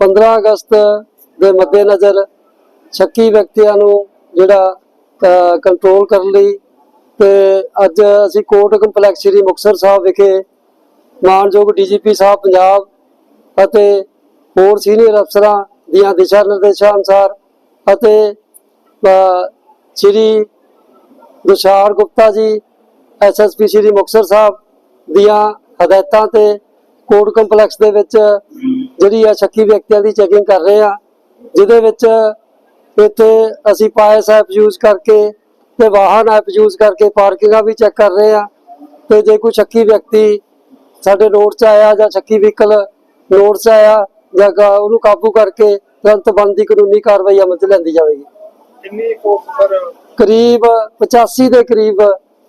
15 ਅਗਸਤ ਦੇ ਮੱਦੇਨਜ਼ਰ ਸ਼ੱਕੀ ਵਿਅਕਤੀਆਂ ਨੂੰ ਜਿਹੜਾ ਕੰਟਰੋਲ ਕਰਨ ਲਈ ਤੇ ਅੱਜ ਅਸੀਂ ਕੋਰਟ ਕੰਪਲੈਕਸ ਸ੍ਰੀ ਮੁਕਤਸਰ ਸਾਹਿਬ ਵਿਖੇ ਮਾਨਯੋਗ ਡੀਜੀਪੀ ਸਾਹਿਬ ਪੰਜਾਬ ਅਤੇ ਹੋਰ ਸੀਨੀਅਰ ਅਫਸਰਾਂ ਦੀਆਂ ਦਿਸ਼ਾ ਨਿਰਦੇਸ਼ਾਂ ਅਨੁਸਾਰ ਅਤੇ ਸ੍ਰੀ ਦੁਸ਼ਾਰ ਗੁਪਤਾ ਜੀ ਐਸਐਸਪੀ ਸ੍ਰੀ ਮੁਕਤਸਰ ਸਾਹਿਬ ਦੀਆਂ ਹਦਾਇਤਾਂ ਤੇ ਕੋਰਟ ਕੰਪਲੈਕਸ ਦੇ ਵਿੱਚ ਜਿਹੜੀ ਆ ਸ਼ੱਕੀ ਵਿਅਕਤੀਆਂ ਦੀ ਚੈਕਿੰਗ ਕਰ ਰਹੇ ਆ ਜਿਹਦੇ ਵਿੱਚ ਇੱਥੇ ਅਸੀਂ ਪਾਇਸ ਐਪ ਯੂਜ਼ ਕਰਕੇ ਤੇ ਵਾਹਨ ਐਪ ਯੂਜ਼ ਕਰਕੇ ਪਾਰਕਿੰਗਾਂ ਵੀ ਚੈੱਕ ਕਰ ਰਹੇ ਆ ਤੇ ਜੇ ਕੋਈ ਸ਼ੱਕੀ ਵਿਅਕਤੀ ਸਾਡੇ ਰੋਡ 'ਚ ਆਇਆ ਜਾਂ ਸ਼ੱਕੀ ਵਹੀਕਲ ਰੋਡ 'ਚ ਆਇਆ ਜਾਂ ਉਹਨੂੰ ਕਾਬੂ ਕਰਕੇ ਤੁਰੰਤ ਬਣਦੀ ਕਾਨੂੰਨੀ ਕਾਰਵਾਈ ਅਮਲ 'ਚ ਲੈਂਦੀ ਜਾਵੇਗੀ। ਕਿੰਨੀ ਕਰੀਬ 85 ਦੇ ਕਰੀਬ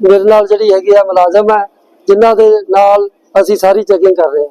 ਮੇਰੇ ਨਾਲ ਜਿਹੜੀ ਹੈਗੀ ਆ ਮੁਲਾਜ਼ਮ ਹੈ ਜਿਨ੍ਹਾਂ ਦੇ ਨਾਲ ਅਸੀਂ ਸਾਰੀ ਚੈਕਿੰਗ ਕਰ ਰਹੇ ਹਾਂ।